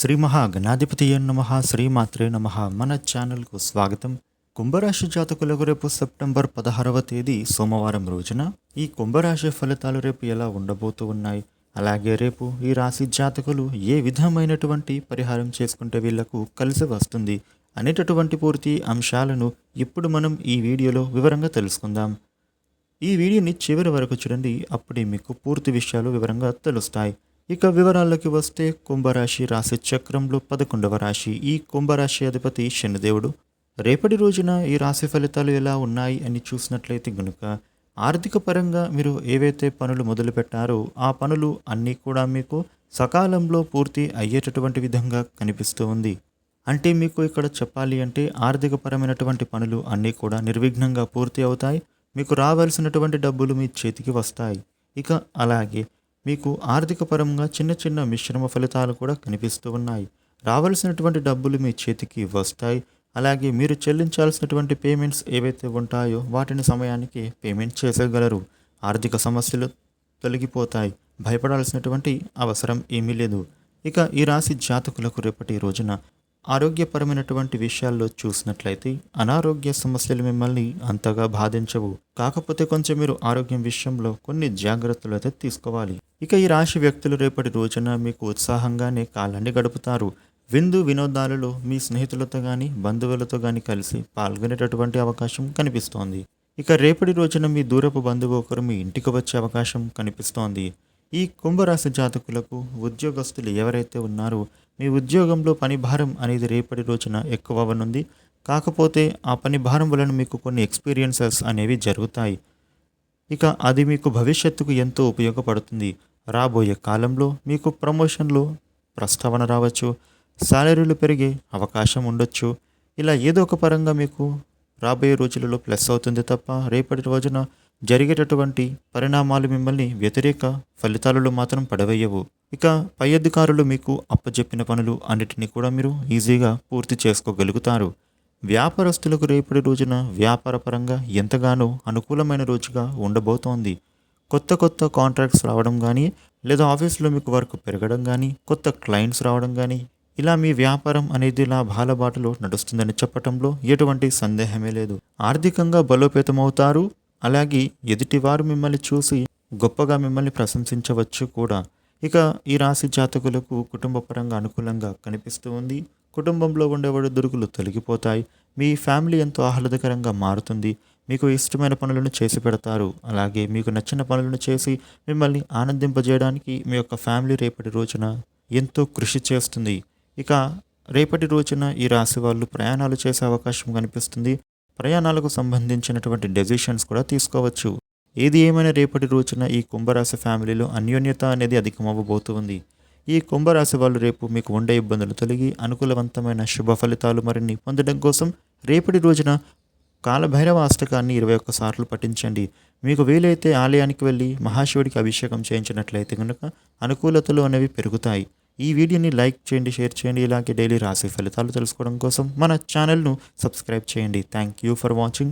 శ్రీ మహాగణాధిపతి నమ శ్రీమాత్రే నమ. మన ఛానల్కు స్వాగతం. కుంభరాశి జాతకులకు రేపు సెప్టెంబర్ పదహారవ తేదీ సోమవారం రోజున ఈ కుంభరాశి ఫలితాలు రేపు ఎలా ఉండబోతూ ఉన్నాయి? అలాగే రేపు ఈ రాశి జాతకులు ఏ విధమైనటువంటి పరిహారం చేసుకుంటే వీళ్ళకు కలిసి వస్తుంది అనేటటువంటి పూర్తి అంశాలను ఇప్పుడు మనం ఈ వీడియోలో వివరంగా తెలుసుకుందాం. ఈ వీడియోని చివరి వరకు చూడండి అప్పుడే మీకు పూర్తి విషయాలు వివరంగా తెలుస్తాయి. ఇక వివరాల్లోకి వస్తే కుంభరాశి రాశి చక్రంలో పదకొండవ రాశి. ఈ కుంభరాశి అధిపతి శనిదేవుడు. రేపటి రోజున ఈ రాశి ఫలితాలు ఎలా ఉన్నాయి అని చూసినట్లయితే గనుక ఆర్థిక పరంగా మీరు ఏవైతే పనులు మొదలుపెట్టారో ఆ పనులు అన్నీ కూడా మీకు సకాలంలో పూర్తి అయ్యేటటువంటి విధంగా కనిపిస్తూ ఉంది. అంటే మీకు ఇక్కడ చెప్పాలి అంటే ఆర్థికపరమైనటువంటి పనులు అన్నీ కూడా నిర్విఘ్నంగా పూర్తి అవుతాయి. మీకు రావాల్సినటువంటి డబ్బులు మీ చేతికి వస్తాయి. ఇక అలాగే మీకు ఆర్థిక పరంగా చిన్న చిన్న మిశ్రమ ఫలితాలు కూడా కనిపిస్తూ ఉన్నాయి. రావాల్సినటువంటి డబ్బులు మీ చేతికి వస్తాయి. అలాగే మీరు చెల్లించాల్సినటువంటి పేమెంట్స్ ఏవైతే ఉంటాయో వాటిని సమయానికి పేమెంట్ చేసేయగలరు. ఆర్థిక సమస్యలు తొలగిపోతాయి. భయపడాల్సినటువంటి అవసరం ఏమీ లేదు. ఇక ఈ రాశి జాతకులకు రేపటి రోజున ఆరోగ్యపరమైనటువంటి విషయాల్లో చూసినట్లయితే అనారోగ్య సమస్యలు మిమ్మల్ని అంతగా బాధించవు. కాకపోతే కొంచెం మీరు ఆరోగ్యం విషయంలో కొన్ని జాగ్రత్తలు అయితే తీసుకోవాలి. ఇక ఈ రాశి వ్యక్తులు రేపటి రోజున మీకు ఉత్సాహంగానే కాలాన్ని గడుపుతారు. విందు వినోదాలలో మీ స్నేహితులతో కానీ బంధువులతో కానీ కలిసి పాల్గొనేటటువంటి అవకాశం కనిపిస్తోంది. ఇక రేపటి రోజున మీ దూరపు బంధువు ఒకరు మీ ఇంటికి వచ్చే అవకాశం కనిపిస్తోంది. ఈ కుంభరాశి జాతకులకు ఉద్యోగస్తులు ఎవరైతే ఉన్నారో మీ ఉద్యోగంలో పని భారం అనేది రేపటి రోజున ఎక్కువ అవనుంది కాకపోతే ఆ పని భారం వలన మీకు కొన్ని ఎక్స్పీరియన్సెస్ అనేవి జరుగుతాయి. ఇక అది మీకు భవిష్యత్తుకు ఎంతో ఉపయోగపడుతుంది. రాబోయే కాలంలో మీకు ప్రమోషన్లు ప్రస్తావన రావచ్చు శాలరీలు పెరిగే అవకాశం ఉండొచ్చు. ఇలా ఏదో ఒక పరంగా మీకు రాబోయే రోజులలో ప్లస్ అవుతుంది తప్ప రేపటి రోజున జరిగేటటువంటి పరిణామాలు మిమ్మల్ని వ్యతిరేక ఫలితాలలో మాత్రం పడవేయవు. ఇక పై అధికారులు మీకు అప్పచెప్పిన పనులు అన్నిటినీ కూడా మీరు ఈజీగా పూర్తి చేసుకోగలుగుతారు. వ్యాపారస్తులకు రేపటి రోజున వ్యాపారపరంగా ఎంతగానో అనుకూలమైన రోజుగా ఉండబోతోంది. కొత్త కొత్త కాంట్రాక్ట్స్ రావడం కానీ లేదా ఆఫీస్లో మీకు వర్క్ పెరగడం కానీ కొత్త క్లయింట్స్ రావడం కానీ ఇలా మీ వ్యాపారం అనేది లాభాల బాటలో నడుస్తుందని చెప్పటంలో ఎటువంటి సందేహమే లేదు. ఆర్థికంగా బలోపేతమవుతారు అలాగే ఎదుటివారు మిమ్మల్ని చూసి గొప్పగా మిమ్మల్ని ప్రశంసించవచ్చు కూడా. ఇక ఈ రాశి జాతకులకు కుటుంబ పరంగా అనుకూలంగా కనిపిస్తూ ఉంది. కుటుంబంలో ఉండేవాడు దొరుకులు తొలగిపోతాయి. మీ ఫ్యామిలీ ఎంతో ఆహ్లాదకరంగా మారుతుంది. మీకు ఇష్టమైన పనులను చేసి పెడతారు. అలాగే మీకు నచ్చిన పనులను చేసి మిమ్మల్ని ఆనందింపజేయడానికి మీ యొక్క ఫ్యామిలీ రేపటి రోజున ఎంతో కృషి చేస్తుంది. ఇక రేపటి రోజున ఈ రాశి వాళ్ళు ప్రయాణాలు చేసే అవకాశం కనిపిస్తుంది. ప్రయాణాలకు సంబంధించినటువంటి డెసిషన్స్ కూడా తీసుకోవచ్చు. ఏది ఏమైనా రేపటి రోజున ఈ కుంభరాశి ఫ్యామిలీలో అన్యోన్యత అనేది అధికమవ్వబోతుంది. ఈ కుంభరాశి వాళ్ళు రేపు మీకు ఉండే ఇబ్బందులు తొలగి అనుకూలవంతమైన శుభ ఫలితాలు మరిన్ని పొందడం కోసం రేపటి రోజున కాలభైరవ అష్టకాన్ని ఇరవై ఒక్క సార్లు పఠించండి. మీకు వీలైతే ఆలయానికి వెళ్ళి మహాశివుడికి అభిషేకం చేయించినట్లయితే కనుక అనుకూలతలు అనేవి పెరుగుతాయి. ఈ వీడియోని లైక్ చేయండి షేర్ చేయండి ఇలాగే డైలీ రాశి ఫలితాలు తెలుసుకోవడం కోసం మన ఛానల్ను సబ్స్క్రైబ్ చేయండి. Thank you for watching.